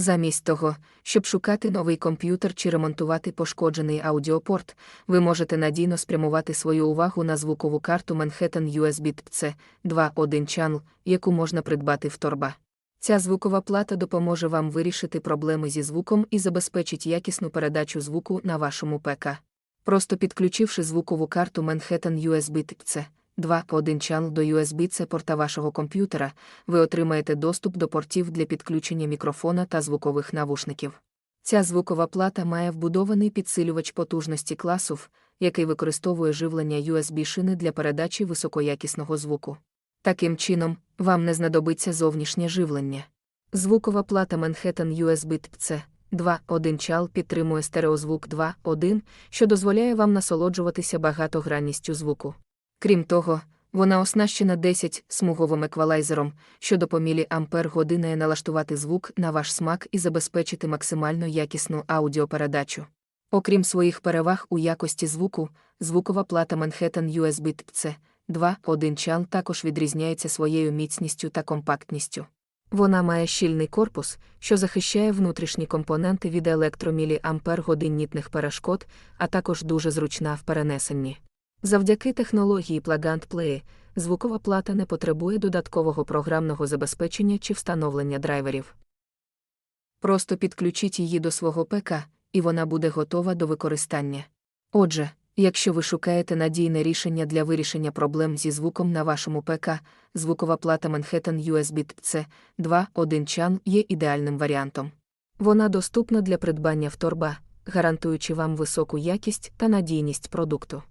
Замість того, щоб шукати новий комп'ютер чи ремонтувати пошкоджений аудіопорт, ви можете надійно спрямувати свою увагу на звукову карту Manhattan USB C 2.1 Channel, яку можна придбати в торба. Ця звукова плата допоможе вам вирішити проблеми зі звуком і забезпечить якісну передачу звуку на вашому ПК. Просто підключивши звукову карту Manhattan USB C 2.1 Channel до USB-C порта вашого комп'ютера, ви отримаєте доступ до портів для підключення мікрофона та звукових навушників. Ця звукова плата має вбудований підсилювач потужності класу, який використовує живлення USB-шини для передачі високоякісного звуку. Таким чином, вам не знадобиться зовнішнє живлення. Звукова плата Manhattan USB C 2.1 чал підтримує стереозвук 2.1, що дозволяє вам насолоджуватися багатогранністю звуку. Крім того, вона оснащена 10-смуговим еквалайзером, що допомілі ампер годинає налаштувати звук на ваш смак і забезпечити максимально якісну аудіопередачу. Окрім своїх переваг у якості звуку, звукова плата Manhattan USB C 2.1 чал також відрізняється своєю міцністю та компактністю. Вона має щільний корпус, що захищає внутрішні компоненти від електроміліампер-годиннітних перешкод, а також дуже зручна в перенесенні. Завдяки технології Plug and Play, звукова плата не потребує додаткового програмного забезпечення чи встановлення драйверів. Просто підключіть її до свого ПК, і вона буде готова до використання. Отже, якщо ви шукаєте надійне рішення для вирішення проблем зі звуком на вашому ПК, звукова плата Manhattan USB C 2.1 Chan є ідеальним варіантом. Вона доступна для придбання в торба, гарантуючи вам високу якість та надійність продукту.